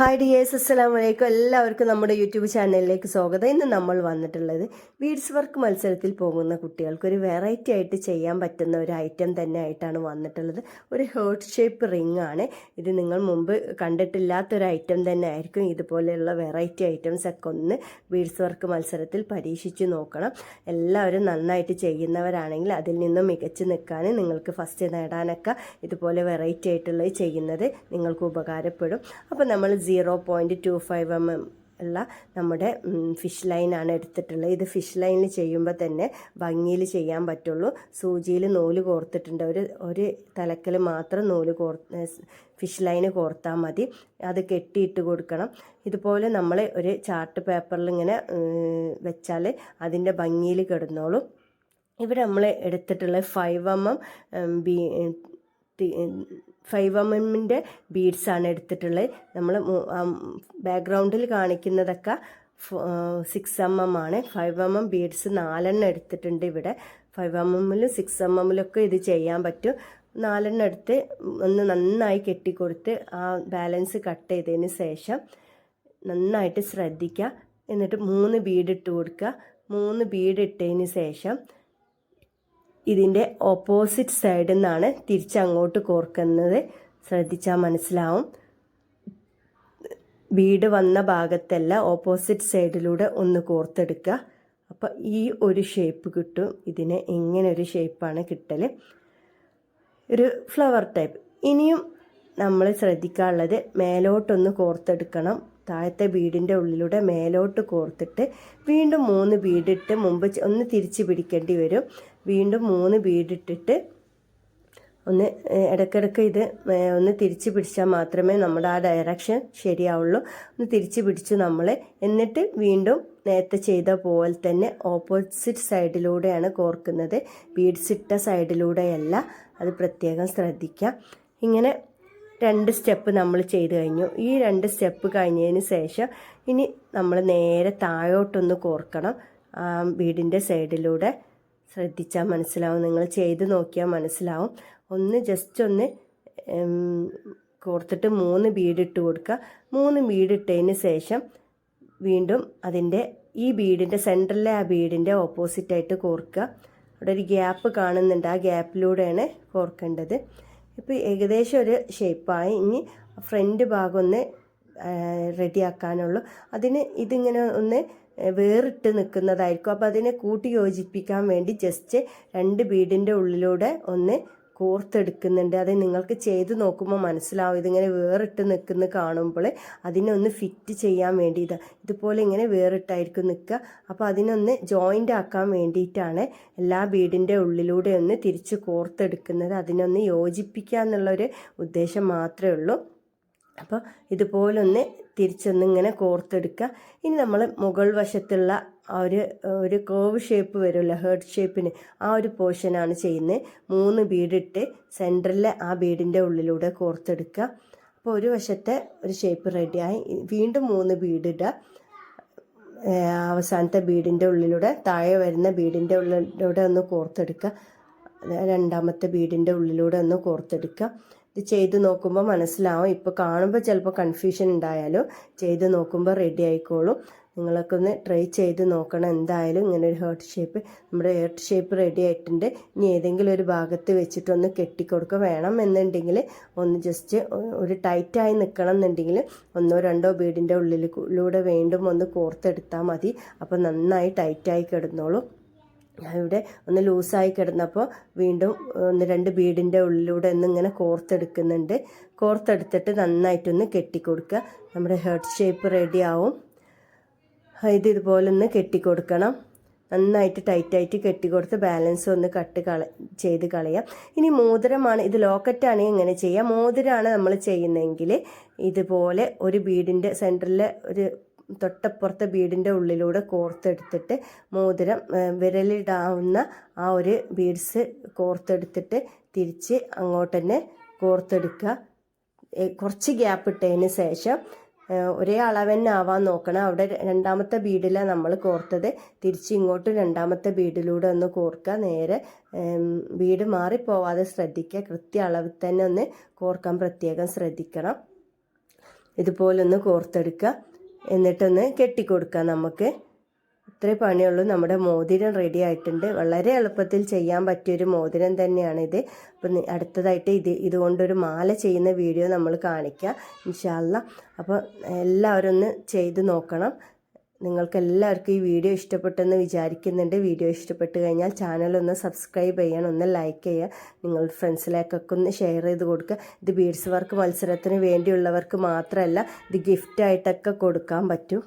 Hi dears അസ്സലാം വലൈക്കും എല്ലാവർക്കും നമ്മുടെ യൂട്യൂബ് ചാനലിലേക്ക് സ്വാഗതം. ഇന്ന് നമ്മൾ വന്നിട്ടുള്ളത് വീഡ്സ് വർക്ക് മത്സരത്തിൽ പോകുന്ന കുട്ടികൾക്ക് ഒരു വെറൈറ്റി ആയിട്ട് ചെയ്യാൻ പറ്റുന്ന ഒരു ഐറ്റം തന്നെ ആയിട്ടാണ് വന്നിട്ടുള്ളത്. ഒരു ഹേർട്ട് ഷേപ്പ് റിംഗ് ആണ്. ഇത് നിങ്ങൾ മുമ്പ് കണ്ടിട്ടില്ലാത്തൊരു ഐറ്റം തന്നെ ആയിരിക്കും. ഇതുപോലെയുള്ള വെറൈറ്റി ഐറ്റംസ് ഒക്കെ ഒന്ന് വീഡ്സ് വർക്ക് മത്സരത്തിൽ പരീക്ഷിച്ച് നോക്കണം. എല്ലാവരും നന്നായിട്ട് ചെയ്യുന്നവരാണെങ്കിൽ അതിൽ നിന്നും മികച്ച് നിൽക്കാൻ നിങ്ങൾക്ക് ഫസ്റ്റ് നേടാനൊക്കെ ഇതുപോലെ വെറൈറ്റി ആയിട്ടുള്ളത് ചെയ്യുന്നത് നിങ്ങൾക്ക് ഉപകാരപ്പെടും. അപ്പോൾ നമ്മൾ zero point two five M M ഉള്ള നമ്മുടെ ഫിഷ് ലൈനാണ് എടുത്തിട്ടുള്ളത്. ഇത് ഫിഷ് ലൈനിൽ ചെയ്യുമ്പോൾ തന്നെ ഭംഗിയിൽ ചെയ്യാൻ പറ്റുള്ളൂ. സൂചിയിൽ നൂൽ കോർത്തിട്ടുണ്ട്. ഒരു ഒരു തലക്കൽ മാത്രം നൂൽ കോർ ഫിഷ് ലൈന് കോർത്താൽ മതി. അത് കെട്ടിയിട്ട് കൊടുക്കണം. ഇതുപോലെ നമ്മൾ ഒരു ചാർട്ട് പേപ്പറിൽ ഇങ്ങനെ വെച്ചാൽ അതിന്റെ ഭംഗിയിൽ കിടന്നോളും. ഇവിടെ നമ്മൾ എടുത്തിട്ടുള്ള five M M B five M എമ്മിന്റെ ബീഡ്സാണ് എടുത്തിട്ടുള്ളത്. നമ്മൾ ബാക്ക്ഗ്രൗണ്ടിൽ കാണിക്കുന്നതൊക്കെ സിക്സ് എം എം ആണ്. ഫൈവ് എം എം ബീഡ്സ് നാലെണ്ണം എടുത്തിട്ടുണ്ട് ഇവിടെ. ഫൈവ് എം എമ്മിലും സിക്സ് എം എമ്മിലൊക്കെ ഇത് ചെയ്യാൻ പറ്റും. നാലെണ്ണം എടുത്ത് ഒന്ന് നന്നായി കെട്ടിക്കൊടുത്ത് ആ ബാലൻസ് കട്ട് ചെയ്തതിന് ശേഷം നന്നായിട്ട് ശ്രദ്ധിക്കുക. എന്നിട്ട് മൂന്ന് ബീഡ് ഇട്ട് കൊടുക്കുക. മൂന്ന് ബീഡ് ഇട്ടതിന് ശേഷം ഇതിന്റെ ഓപ്പോസിറ്റ് സൈഡിൽ നിന്നാണ് തിരിച്ചങ്ങോട്ട് കോർക്കുന്നത്. ശ്രദ്ധിച്ചാൽ മനസ്സിലാവും. വീട് വന്ന ഭാഗത്തല്ല ഓപ്പോസിറ്റ് സൈഡിലൂടെ ഒന്ന് കോർത്തെടുക്കുക. അപ്പോൾ ഈ ഒരു ഷേപ്പ് കിട്ടും. ഇതിന് ഇങ്ങനെ ഒരു ഷേപ്പാണ് കിട്ടൽ ഒരു ഫ്ലവർ ടൈപ്പ് ഇനിയും നമ്മൾ ശ്രദ്ധിക്കാനുള്ളത് മേലോട്ടൊന്ന് കോർത്തെടുക്കണം. താഴത്തെ ബീഡിന്റെ ഉള്ളിലൂടെ മേലോട്ട് കോർത്തിട്ട് വീണ്ടും മൂന്ന് ബീഡിട്ട് മുമ്പ് ഒന്ന് തിരിച്ച് പിടിക്കേണ്ടി വരും. വീണ്ടും മൂന്ന് ബീഡിട്ടിട്ട് ഒന്ന് ഇടയ്ക്കിടയ്ക്ക് ഇത് ഒന്ന് തിരിച്ച് പിടിച്ചാൽ മാത്രമേ നമ്മുടെ ആ ഡയറക്ഷൻ ശരിയാവുള്ളൂ. ഒന്ന് തിരിച്ച് പിടിച്ചു നമ്മൾ എന്നിട്ട് വീണ്ടും നേരത്തെ ചെയ്ത പോലെ തന്നെ ഓപ്പോസിറ്റ് സൈഡിലൂടെയാണ് കോർക്കുന്നത്. ബീഡ്സ് ഇട്ട സൈഡിലൂടെയല്ല അത് പ്രത്യേകം ശ്രദ്ധിക്കുക ഇങ്ങനെ രണ്ട് സ്റ്റെപ്പ് നമ്മൾ ചെയ്ത് കഴിഞ്ഞു. ഈ രണ്ട് സ്റ്റെപ്പ് കഴിഞ്ഞതിന് ശേഷം ഇനി നമ്മൾ നേരെ താഴോട്ടൊന്ന് കോർക്കണം വീടിന്റെ സൈഡിലൂടെ ശ്രദ്ധിച്ചാൽ മനസ്സിലാവും. നിങ്ങൾ ചെയ്ത് നോക്കിയാൽ മനസ്സിലാവും. ഒന്ന് ജസ്റ്റ് ഒന്ന് കോർത്തിട്ട് മൂന്ന് ബീഡിട്ട് കൊടുക്കുക മൂന്ന് ബീഡിട്ടതിന് ശേഷം വീണ്ടും അതിന്റെ ഈ ബീഡിന്റെ സെന്ററിലെ ആ ബീഡിന്റെ ഓപ്പോസിറ്റായിട്ട് കോർക്കുക അവിടെ ഒരു ഗ്യാപ്പ് കാണുന്നുണ്ട്. ആ ഗ്യാപ്പിലൂടെയാണ് കോർക്കേണ്ടത്. ഇപ്പോൾ ഏകദേശം ഒരു ഷേപ്പായി. ഇനി ഫ്രണ്ട് ഭാഗം ഒന്ന് റെഡിയാക്കാനുള്ളൂ. അതിന് ഇതിങ്ങനെ ഒന്ന് വേറിട്ട് നിൽക്കുന്നതായിരിക്കും. അപ്പോൾ അതിനെ കൂട്ടി യോജിപ്പിക്കാൻ വേണ്ടി ജസ്റ്റ് രണ്ട് ബീഡിന്റെ ഉള്ളിലൂടെ ഒന്ന് കോർത്തെടുക്കുന്നുണ്ട്. അത് നിങ്ങൾക്ക് ചെയ്ത് നോക്കുമ്പോൾ മനസ്സിലാവും. ഇതിങ്ങനെ വേറിട്ട് നിൽക്കുന്ന കാണുമ്പോൾ അതിനെ ഒന്ന് ഫിറ്റ് ചെയ്യാൻ വേണ്ടി ഇതാ ഇതുപോലെ ഇങ്ങനെ വേറിട്ടായിരിക്കും നിൽക്കുക. അപ്പോൾ അതിനൊന്ന് ജോയിന്റ് ആക്കാൻ വേണ്ടിയിട്ടാണ് എല്ലാ ബീഡിന്റെ ഉള്ളിലൂടെ ഒന്ന് തിരിച്ച് കോർത്തെടുക്കുന്നത്. അതിനൊന്ന് യോജിപ്പിക്കുക എന്നുള്ളൊരു ഉദ്ദേശം മാത്രമേ ഉള്ളൂ. അപ്പോൾ ഇതുപോലൊന്ന് തിരിച്ചൊന്നിങ്ങനെ കോർത്തെടുക്കുക. ഇനി നമ്മൾ മുകൾ വശത്തുള്ള ആ ഒരു ഒരു കേവ് ഷേപ്പ് വരുമല്ലോ ഹേർട്ട് ഷേപ്പിന് ആ ഒരു പോർഷനാണ് ചെയ്യുന്നത്. മൂന്ന് ബീഡിട്ട് സെന്ററിലെ ആ ബീഡിന്റെ ഉള്ളിലൂടെ കോർത്തെടുക്കുക. അപ്പോൾ ഒരു വശത്തെ ഒരു ഷേപ്പ് റെഡിയായി വീണ്ടും മൂന്ന് ബീഡിടുക അവസാനത്തെ ബീഡിന്റെ ഉള്ളിലൂടെ താഴെ വരുന്ന ബീഡിന്റെ ഉള്ളിലൂടെ ഒന്ന് കോർത്തെടുക്കുക. രണ്ടാമത്തെ ബീഡിന്റെ ഉള്ളിലൂടെ ഒന്ന് കോർത്തെടുക്കുക. ഇത് ചെയ്ത് നോക്കുമ്പോൾ മനസ്സിലാവും. ഇപ്പോൾ കാണുമ്പോൾ ചിലപ്പോൾ കൺഫ്യൂഷൻ ഉണ്ടായാലും ചെയ്ത് നോക്കുമ്പോൾ റെഡി ആയിക്കോളും. നിങ്ങളൊക്കെ ഒന്ന് ട്രൈ ചെയ്ത് നോക്കണം. എന്തായാലും ഇങ്ങനെ ഒരു ഹേർട്ട് ഷേപ്പ് നമ്മുടെ ഹേർട്ട് ഷേപ്പ് റെഡി ആയിട്ടുണ്ട്. ഇനി ഏതെങ്കിലും ഒരു ഭാഗത്ത് വെച്ചിട്ടൊന്ന് കെട്ടിക്കൊടുക്കുക വേണം എന്നുണ്ടെങ്കിൽ ഒന്ന് ജസ്റ്റ് ഒരു ടൈറ്റായി നിൽക്കണം എന്നുണ്ടെങ്കിൽ ഒന്നോ രണ്ടോ ബീഡിന്റെ ഉള്ളിലൂടെ വീണ്ടും ഒന്ന് കോർത്തെടുത്താൽ മതി. അപ്പോൾ നന്നായി ടൈറ്റായി കിടന്നോളും. ഇവിടെ ഒന്ന് ലൂസായി കിടന്നപ്പോൾ വീണ്ടും ഒന്ന് രണ്ട് ബീഡിന്റെ ഉള്ളിലൂടെ ഒന്ന് ഇങ്ങനെ കോർത്തെടുക്കുന്നുണ്ട്. കോർത്തെടുത്തിട്ട് നന്നായിട്ടൊന്ന് കെട്ടിക്കൊടുക്കുക. നമ്മുടെ ഹെർട്ട് ഷേപ്പ് റെഡി ആവും. ഇത് ഇതുപോലെ ഒന്ന് കെട്ടിക്കൊടുക്കണം. നന്നായിട്ട് ടൈറ്റായിട്ട് കെട്ടിക്കൊടുത്ത് ബാലൻസ് ഒന്ന് കട്ട് കള ചെയ്ത് കളയാം. ഇനി മോതിരമാണ് ഇത് ലോക്കറ്റാണ് ഇങ്ങനെ ചെയ്യുക മോതിരമാണ് നമ്മൾ ചെയ്യുന്നതെങ്കിൽ ഇതുപോലെ ഒരു ബീഡിന്റെ സെന്ററിലെ ഒരു തൊട്ടപ്പുറത്തെ ബീഡിന്റെ ഉള്ളിലൂടെ കോർത്തെടുത്തിട്ട് മോതിരം വിരലിടാവുന്ന ആ ഒരു ബീഡ്സ് കോർത്തെടുത്തിട്ട് തിരിച്ച് അങ്ങോട്ട് തന്നെ കോർത്തെടുക്കുക കുറച്ച് ഗ്യാപ്പ് ഇട്ടതിന് ശേഷം ഒരേ അളവ് തന്നെ ആവാൻ നോക്കണം. അവിടെ രണ്ടാമത്തെ ബീഡിലാണ് നമ്മൾ കോർത്തത്. തിരിച്ച് ഇങ്ങോട്ട് രണ്ടാമത്തെ ബീഡിലൂടെ ഒന്ന് കോർക്കുക. നേരെ ബീഡ് മാറിപ്പോവാതെ ശ്രദ്ധിക്കുക. കൃത്യ അളവിൽ തന്നെ ഒന്ന് കോർക്കാൻ പ്രത്യേകം ശ്രദ്ധിക്കണം. ഇതുപോലൊന്ന് കോർത്തെടുക്കുക. എന്നിട്ടൊന്ന് കെട്ടിക്കൊടുക്കാം നമുക്ക്. ഇത്രേ പണിയുള്ളൂ. നമ്മുടെ മോതിരം റെഡി ആയിട്ടുണ്ട്. വളരെ എളുപ്പത്തിൽ ചെയ്യാൻ പറ്റിയൊരു മോതിരം തന്നെയാണിത്. അപ്പം അടുത്തതായിട്ട് ഇത് ഇതുകൊണ്ടൊരു മാല ചെയ്യുന്ന വീഡിയോ നമ്മൾ കാണിക്കാം. ഇൻഷാല്ല അപ്പോൾ എല്ലാവരും ഒന്ന് ചെയ്ത് നോക്കണം. നിങ്ങൾക്ക് എല്ലാവർക്കും ഈ വീഡിയോ ഇഷ്ടപ്പെട്ടെന്ന് വിചാരിക്കുന്നുണ്ട്. വീഡിയോ ഇഷ്ടപ്പെട്ട് കഴിഞ്ഞാൽ ചാനൽ ഒന്ന് സബ്സ്ക്രൈബ് ചെയ്യണം ഒന്ന് ലൈക്ക് ചെയ്യുക നിങ്ങൾ ഫ്രണ്ട്സിലേക്കൊക്കെ ഒന്ന് ഷെയർ ചെയ്ത് കൊടുക്കുക. ഇത് ബീഡ്സ് വർക്ക് മത്സരത്തിന് വേണ്ടിയുള്ളവർക്ക് മാത്രമല്ല ഇത് ഗിഫ്റ്റായിട്ടൊക്കെ കൊടുക്കാൻ പറ്റും.